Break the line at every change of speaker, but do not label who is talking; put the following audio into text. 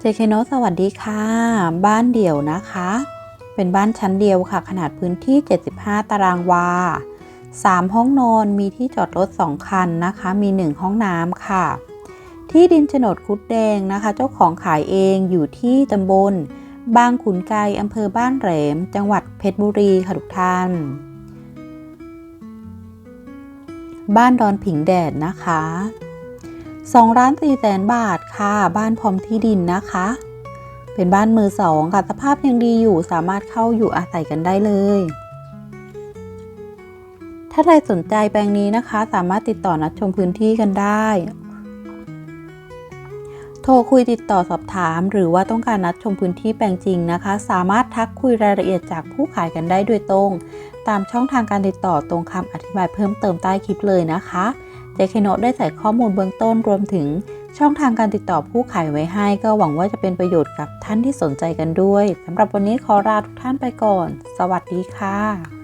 เจเคโนสวัสดีค่ะ บ้านเดี่ยวนะคะ เป็นบ้านชั้นเดียวค่ะ ขนาดพื้นที่ 75 ตารางวา 3 ห้องนอนมีที่จอดรถ 2 คันนะคะ มี 1 ห้องน้ำค่ะ ที่ดินโฉนดคุดแดงนะคะ เจ้าของขายเองอยู่ที่ตำบล บางขุนไกอำเภอบ้านแหลม จังหวัดเพชรบุรีค่ะทุกท่าน บ้านดอนผิงแดดนะคะ 2ล้าน4แสนบาทค่ะ บ้านพร้อมที่ดินนะคะ เป็นบ้านมือสองค่ะสภาพยังดีอยู่สามารถเข้าอยู่อาศัยกันได้เลย ถ้าใครสนใจแปลงนี้นะคะ สามารถติดต่อนัดชมพื้นที่กันได้ โทรคุยติดต่อสอบถาม หรือว่าต้องการนัดชมพื้นที่แปลงจริงนะคะ สามารถทักคุยรายละเอียดจากผู้ขายกันได้โดยตรง ตามช่องทางการติดต่อตรงคำอธิบายเพิ่มเติมใต้คลิปเลยนะคะ เจคโนได้ใส่ข้อมูลเบื้องต้นรวมถึงช่องทางการติดต่อผู้ขายไว้ให้ ก็หวังว่าจะเป็นประโยชน์กับท่านที่สนใจกันด้วยสำหรับวันนี้ขอลาทุกท่านไปก่อน สวัสดีค่ะ